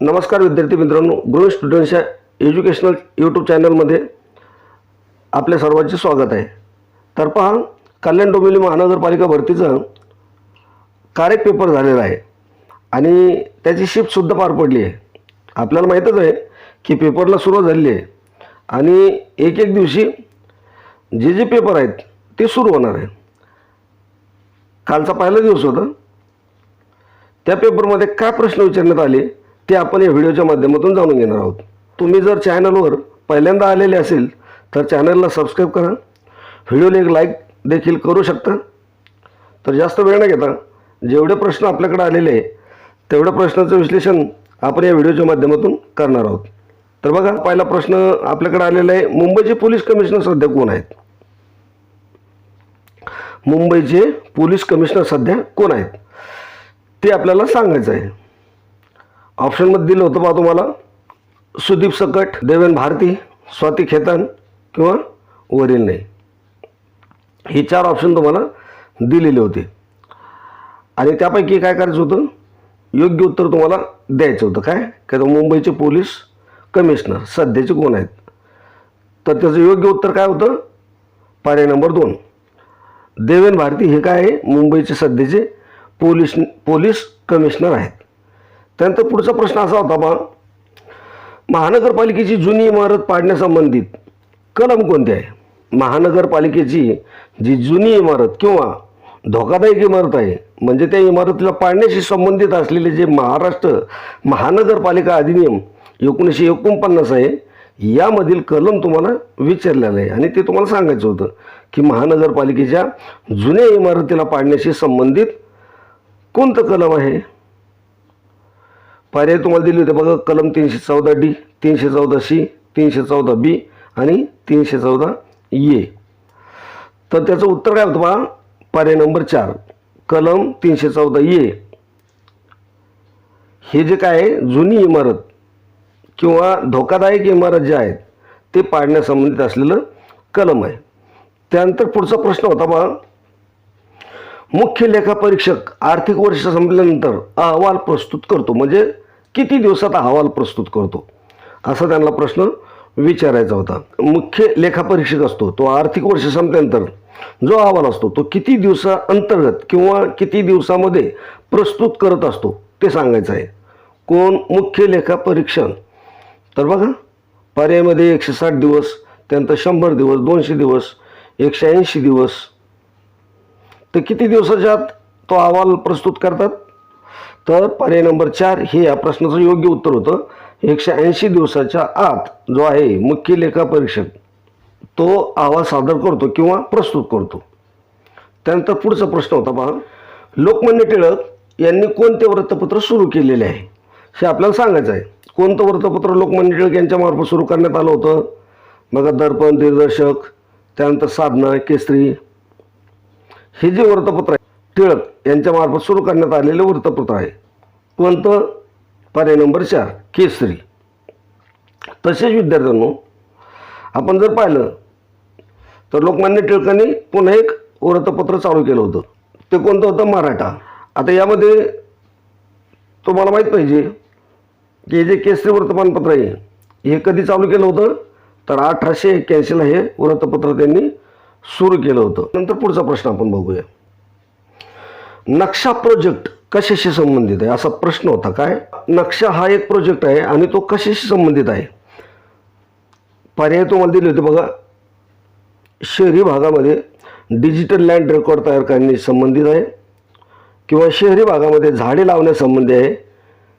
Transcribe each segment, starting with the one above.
नमस्कार विद्यार्थी मित्रांनो गृह स्टुडंट्सच्या एज्युकेशनल यूट्यूब चॅनलमध्ये आपल्या सर्वांचे स्वागत आहे. तर पहा कल्याण डोंबिवली महानगरपालिका भरतीचं कार्यक पेपर झालेला आहे आणि त्याची शिफ्टसुद्धा पार पडली आहे. आपल्याला माहीतच आहे की पेपरला सुरुवात झालेली आहे आणि एक एक दिवशी जे जे पेपर आहेत ते सुरू होणार आहे. कालचा पहिला दिवस होता. त्या पेपरमध्ये काय प्रश्न विचारण्यात आले? ते आपण या व्हिडिओच्या माध्यमातून जाणून घेणार आहोत. तुम्ही जर चॅनलवर पहिल्यांदा आलेले असेल तर चॅनलला सबस्क्राईब करा. व्हिडिओला एक लाईक देखील करू शकता. तर जास्त वेळ न घेता जेवढे प्रश्न आपल्याकडे आलेले आहे तेवढ्या प्रश्नाचं विश्लेषण आपण या व्हिडिओच्या माध्यमातून करणार आहोत. तर बघा पहिला प्रश्न आपल्याकडे आलेला आहे मुंबईचे पोलीस कमिशनर सध्या कोण आहेत? मुंबईचे पोलीस कमिशनर सध्या कोण आहेत? ते आपल्याला सांगायचं आहे. ऑप्शनमध्ये दिलं होतं बा तुम्हाला. सुदीप सकट देवेन भारती स्वाती खेतान किंवा वरील नाही. हे चार ऑप्शन तुम्हाला दिलेले होते. आणि त्यापैकी काय करायचं होतं? योग्य उत्तर तुम्हाला द्यायचं होतं. काय? काय तर मुंबईचे पोलीस कमिशनर सध्याचे कोण आहेत? तर त्याचं योग्य उत्तर काय होतं? पर्याय नंबर दोन. देवेन भारती हे काय आहे? मुंबईचे सध्याचे पोलीस पोलीस कमिशनर आहेत. त्यानंतर पुढचा प्रश्न असा होता बा महानगरपालिकेची जुनी इमारत पाडण्यासंबंधित कलम कोणते आहे? महानगरपालिकेची जी जुनी इमारत किंवा धोकादायक इमारत आहे म्हणजे त्या इमारतीला पाडण्याशी संबंधित असलेले जे महाराष्ट्र महानगरपालिका अधिनियम एकोणीसशे एकोणपन्नास आहे यामधील कलम तुम्हाला विचारलेलं आहे. आणि ते तुम्हाला सांगायचं होतं की महानगरपालिकेच्या जुन्या इमारतीला पाडण्याशी संबंधित कोणतं कलम आहे? पर्याय तुम्हाला दिले होते बघा कलम तीनशे चौदा डी तीनशे चौदा सी तीनशे चौदा बी आणि तीनशे चौदा ए. तर त्याचं उत्तर काय होतं बा? पर्याय नंबर चार कलम तीनशे चौदा ए. हे जे काय आहे जुनी इमारत किंवा धोकादायक इमारत ज्या आहेत ते पाडण्यासंबंधित असलेलं कलम आहे. त्यानंतर पुढचा प्रश्न होता बा मुख्य लेखापरीक्षक आर्थिक वर्ष संपल्यानंतर अहवाल प्रस्तुत करतो. म्हणजे किती दिवसात अहवाल प्रस्तुत करतो? असा त्यांना प्रश्न विचारायचा होता. मुख्य लेखापरीक्षक असतो तो आर्थिक वर्ष संपल्यानंतर जो अहवाल असतो तो किती दिवसा अंतर्गत किंवा किती दिवसामध्ये प्रस्तुत करत असतो ते सांगायचं आहे. कोण मुख्य लेखापरीक्षण तर बघा पर्यायमध्ये एकशे साठ दिवस त्यानंतर शंभर दिवस दोनशे दिवस एकशे ऐंशी दिवस. तर किती दिवसाच्या आत तो अहवाल प्रस्तुत करतात? तर पर्याय नंबर चार हे या प्रश्नाचं योग्य उत्तर होतं. एकशे ऐंशी दिवसाच्या आत जो आहे मुख्य लेखापरीक्षक तो अहवाल सादर करतो किंवा प्रस्तुत करतो. त्यानंतर पुढचा प्रश्न होता पहा. लोकमान्य टिळक यांनी कोणते वृत्तपत्र सुरू केलेले आहे? हे आपल्याला सांगायचं आहे. कोणतं वृत्तपत्र लोकमान्य टिळक यांच्यामार्फत सुरू करण्यात आलं होतं? बघा दर्पण दिग्दर्शक त्यानंतर साधना केसरी. हे जे वृत्तपत्र टिळक यांच्यामार्फत सुरू करण्यात आलेलं वृत्तपत्र आहे. कोणतं? पर्याय नंबर चार केसरी. तसेच विद्यार्थ्यांनो आपण जर पाहिलं तर लोकमान्य टिळकांनी पुन्हा एक वृत्तपत्र चालू केलं होतं. ते कोणतं होतं? मराठा. आता यामध्ये तुम्हाला माहीत पाहिजे की हे जे केसरी वर्तमानपत्र आहे हे कधी चालू केलं होतं? तर अठराशे एक्क्याऐंशीला हे वृत्तपत्र त्यांनी सुरू केलं होतं. नंतर पुढचा प्रश्न आपण बघूया. नक्षा प्रोजेक्ट कशाशी संबंधित आहे? असा प्रश्न होता. काय? नक्षा हा एक प्रोजेक्ट आहे आणि तो कशाशी संबंधित आहे? पर्याय तुम्हाला दिले होते बघा. शहरी भागामध्ये डिजिटल लँड रेकॉर्ड तयार करणे संबंधित आहे. किंवा शहरी भागामध्ये झाडे लावण्यासंबंधी आहे.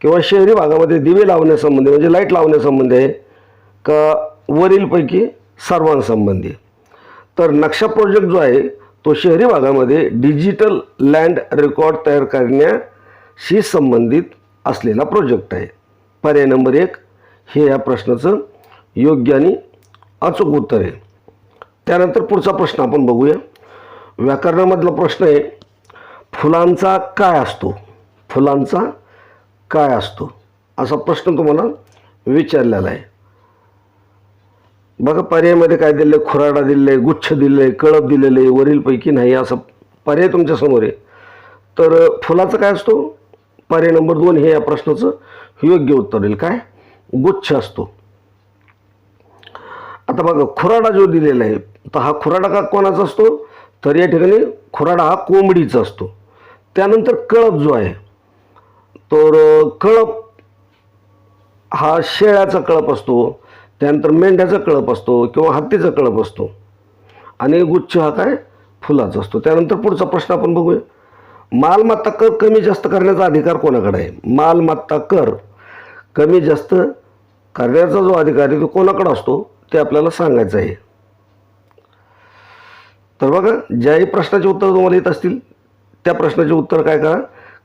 किंवा शहरी भागामध्ये दिवे लावण्यासंबंधी म्हणजे लाइट लावण्यासंबंधी आहे. का वरीलपैकी सर्वांसंबंधी तर नक्षा प्रोजेक्ट जो आहे तो शहरी भागामध्ये डिजिटल लँड रेकॉर्ड तयार करण्याशी संबंधित असलेला प्रोजेक्ट आहे. पर्याय नंबर एक हे या प्रश्नाचं योग्य आणि अचूक उत्तर आहे. त्यानंतर पुढचा प्रश्न आपण बघूया. व्याकरणामधला प्रश्न आहे फुलांचा काय असतो? फुलांचा काय असतो? असा प्रश्न तुम्हाला विचारलेला आहे. बघा पर्यायामध्ये काय दिलं आहे खुराडा दिलेलं आहे गुच्छ दिलं आहे कळप दिलेलं आहे वरीलपैकी नाही असं पर्याय तुमच्यासमोर आहे. तर फुलाचं काय असतो? पर्याय नंबर दोन हे या प्रश्नाचं योग्य उत्तर येईल काय? गुच्छ असतो. आता बघा खुराडा जो दिलेला आहे तर हा खुराडा का कोणाचा असतो? तर या ठिकाणी खुराडा हा कोंबडीचा असतो. त्यानंतर कळप जो आहे तर कळप हा शेळ्याचा कळप असतो. त्यानंतर मेंढ्याचा कळप असतो किंवा हत्तीचा कळप असतो. आणि गुच्छ हा काय? फुलाचा असतो. त्यानंतर पुढचा प्रश्न आपण बघूया. मालमत्ता कर कमी जास्त करण्याचा अधिकार कोणाकडे आहे? मालमत्ता कर कमी जास्त करण्याचा जो अधिकार आहे तो कोणाकडे असतो? ते आपल्याला सांगायचं आहे. तर बघा ज्याही प्रश्नाचे उत्तर तुम्हाला येत असतील त्या प्रश्नाचे उत्तर काय करा?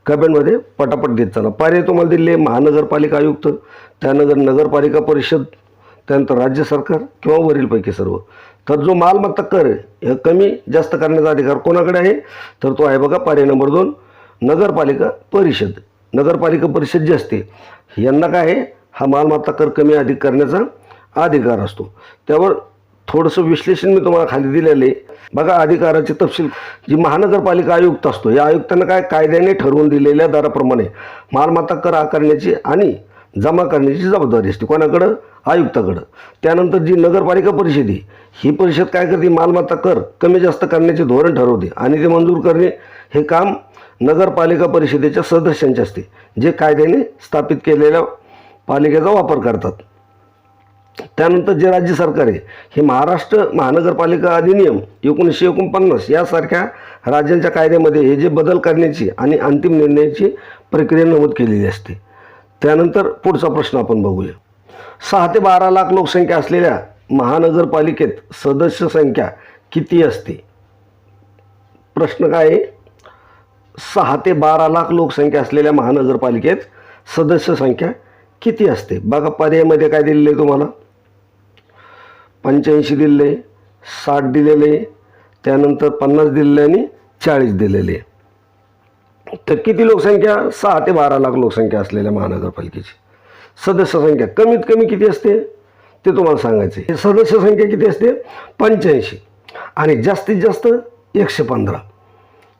कमेंटमध्ये पटापट देत चला. पर्याय तुम्हाला दिले महानगरपालिका आयुक्त त्यानंतर नगरपालिका परिषद त्यानंतर राज्य सरकार किंवा वरीलपैकी सर्व. तर जो मालमत्ता कर आहे हे कमी जास्त करण्याचा अधिकार कोणाकडे आहे? तर तो आहे बघा पर्याय नंबर दोन नगरपालिका परिषद. नगरपालिका परिषद जी असते यांना काय आहे? हा मालमत्ता कर कमी अधिक करण्याचा अधिकार असतो. त्यावर थोडंसं विश्लेषण मी तुम्हाला खाली दिलेलं आहे. बघा अधिकाराचे तपशील. जी महानगरपालिका आयुक्त असतो या आयुक्तांना काय कायद्याने ठरवून दिलेल्या दराप्रमाणे मालमत्ता कर आकारण्याची आणि जमा करण्याची जबाबदारी असते. कोणाकडं? आयुक्ताकडं. त्यानंतर जी नगरपालिका परिषद आहे ही परिषद काय करते? मालमत्ता कर कमी जास्त करण्याचे धोरण ठरवते आणि ते मंजूर करणे हे काम नगरपालिका परिषदेच्या सदस्यांचे असते जे कायद्याने स्थापित केलेल्या पालिकेचा वापर करतात. त्यानंतर जे राज्य सरकार आहे हे महाराष्ट्र महानगरपालिका अधिनियम एकोणीसशे एकोणपन्नास यासारख्या राज्यांच्या कायद्यामध्ये हे जे बदल करण्याची आणि अंतिम निर्णयाची प्रक्रिया नमूद केलेली असते. त्यानंतर पुढचा प्रश्न आपण बघूया. सहा ते बारा लाख लोकसंख्या असलेल्या महानगरपालिकेत सदस्य संख्या किती असते? प्रश्न काय आहे? सहा ते बारा लाख लोकसंख्या असलेल्या महानगरपालिकेत सदस्य संख्या किती असते? बघा पर्यायमध्ये काय दिलेलं आहे तुम्हाला? पंच्याऐंशी दिलेले साठ दिलेले त्यानंतर पन्नास दिलेले आणि चाळीस दिलेले आहे. तर किती लोकसंख्या सहा ते बारा लाख लोकसंख्या असलेल्या महानगरपालिकेची. सदस्य संख्या कमीत कमी किती असते? ते तुम्हाला सांगायचं आहे सदस्य संख्या किती असते? पंच्याऐंशी. आणि जास्तीत जास्त एकशे पंधरा.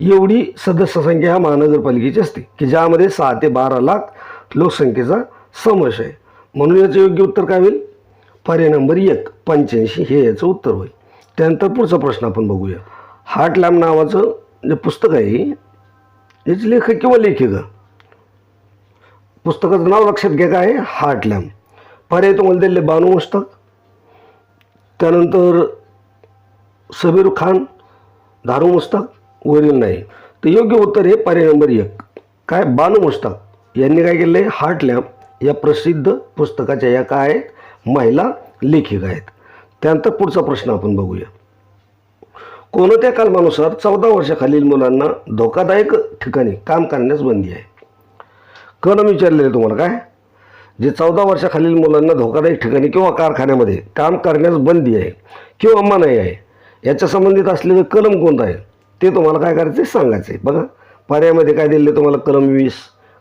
एवढी सदस्य संख्या ह्या महानगरपालिकेची असते की ज्यामध्ये सहा ते बारा लाख लोकसंख्येचा समावेश आहे. म्हणून याचं योग्य उत्तर काय होईल? पर्याय नंबर एक पंच्याऐंशी हे याचं उत्तर होईल. त्यानंतर पुढचा प्रश्न आपण बघूया. हार्ट लॅम्प नावाचं जे पुस्तक आहे याचे लेखक किंवा लेखिका? पुस्तकाचं नाव लक्षात घ्या काय? हार्ट लॅम्प पर्याय तुम्हाला दिले बानू मुस्तक त्यानंतर सबीर खान दारू मुस्तक वरील नाही. तर योग्य उत्तर हे पर्याय नंबर एक. काय? बानू मुस्तक यांनी काय केलं आहे हार्ट लॅम्प या प्रसिद्ध पुस्तकाच्या या काय आहेत? महिला लेखिका आहेत. त्यानंतर पुढचा प्रश्न आपण बघूया. कोणत्या कलमानुसार चौदा वर्षाखालील मुलांना धोकादायक ठिकाणी काम करण्यास बंदी आहे? कलम विचारलेले तुम्हाला काय? जे चौदा वर्षाखालील मुलांना धोकादायक ठिकाणी किंवा कारखान्यामध्ये काम करण्यास बंदी आहे किंवा मनाई आहे याच्या संबंधित असलेलं कलम कोणतं आहे ते तुम्हाला काय करायचं? आहे सांगायचं. आहे बघा पर्यायामध्ये काय दिलेलं तुम्हाला? कलम वीस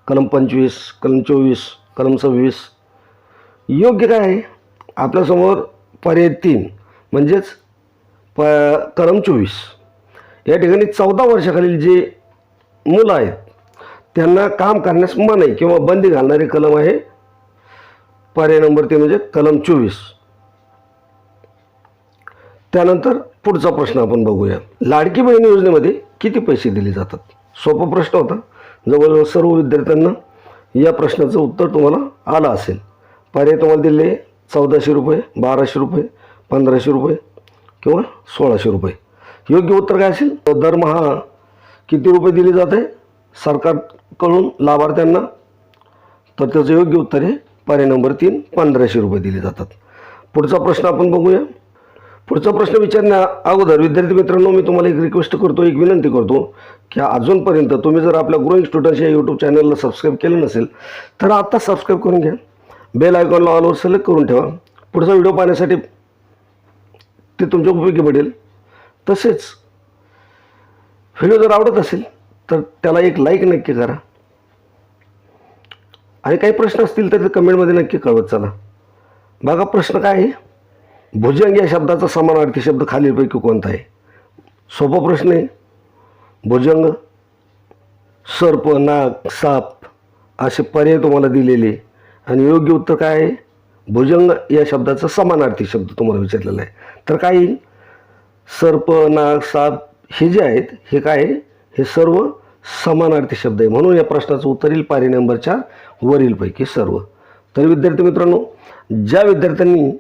कलम पंचवीस कलम चोवीस कलम सव्वीस. योग्य काय आहे? आपल्यासमोर पर्याय तीन म्हणजेच प कलम चोवीस. या ठिकाणी चौदा वर्षाखालील जे मुलं आहेत त्यांना काम करण्यास मनाई किंवा बंदी घालणारे कलम आहे. पर्याय नंबर तीन म्हणजे कलम चोवीस. त्यानंतर पुढचा प्रश्न आपण बघूया. लाडकी बहीण योजनेमध्ये किती पैसे दिले जातात? सोपा प्रश्न होता. जवळजवळ सर्व विद्यार्थ्यांना या प्रश्नाचं उत्तर तुम्हाला आलं असेल. पर्याय तुम्हाला दिले चौदाशे रुपये बाराशे रुपये पंधराशे रुपये किंवा सोळाशे रुपये. योग्य उत्तर काय असेल? दरमहा किती रुपये दिले जात आहे? सरकारकडून लाभार्थ्यांना? तर त्याचं योग्य उत्तर आहे पर्याय नंबर तीन पंधराशे रुपये दिले जातात. पुढचा प्रश्न आपण बघूया. पुढचा प्रश्न विचारण्या अगोदर विद्यार्थी मित्रांनो मी तुम्हाला एक रिक्वेस्ट करतो एक विनंती करतो की अजूनपर्यंत तुम्ही जर आपल्या ग्रोईंग स्टुडंट्स या यूट्यूब चॅनलला सबस्क्राईब केलं नसेल तर आत्ता सबस्क्राईब करून घ्या. बेल आयकॉनला ऑलवर सिलेक्ट करून ठेवा. पुढचा व्हिडिओ पाहण्यासाठी ते तुमच्या उपयोगी पडेल. तसेच व्हिडिओ जर आवडत असेल तर त्याला एक लाईक नक्की करा. आणि काही प्रश्न असतील तर ते कमेंटमध्ये नक्की कळवत चला. बघा प्रश्न काय आहे? भुजंग या शब्दाचा समानार्थी शब्द खालीलपैकी कोणता आहे? सोपा प्रश्न आहे. भुजंग सर्प नाग साप असे पर्याय तुम्हाला दिलेले आणि योग्य उत्तर काय आहे? भुजंग या शब्दाचा समानार्थी शब्द तुम्हाला विचारलेला आहे. तर काय येईल? सर्प नाग साप हे जे आहेत हे काय आहे? हे सर्व समानार्थी शब्द आहे. म्हणून या प्रश्नाचं उत्तर येईल पारी नंबर चार वरीलपैकी सर्व. तर विद्यार्थी मित्रांनो ज्या विद्यार्थ्यांनी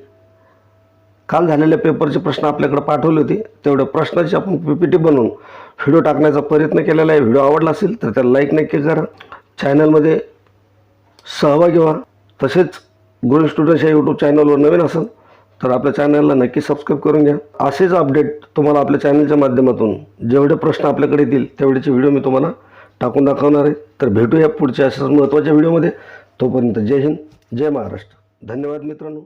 काल झालेल्या पेपरचे प्रश्न आपल्याकडे पाठवले होते तेवढ्या प्रश्नाची आपण पी पी टी बनवून व्हिडिओ टाकण्याचा प्रयत्न केलेला आहे. व्हिडिओ आवडला असेल तर त्याला लाईक नक्की करा. चॅनलमध्ये सहभागी व्हा. तसेच गुरु स्टुडंट्स या यूट्यूब चॅनलवर नवीन असेल तर आपल्या चॅनलला नक्की सबस्क्राईब करून घ्या. असेच अपडेट तुम्हाला आपल्या चॅनलच्या माध्यमातून जेवढे प्रश्न आपल्याकडे येतील तेवढेचे व्हिडिओ मी तुम्हाला टाकून दाखवणार आहे. तर भेटूया पुढच्या अशाच महत्त्वाच्या व्हिडिओमध्ये तोपर्यंत जय हिंद जय महाराष्ट्र. धन्यवाद मित्रांनो.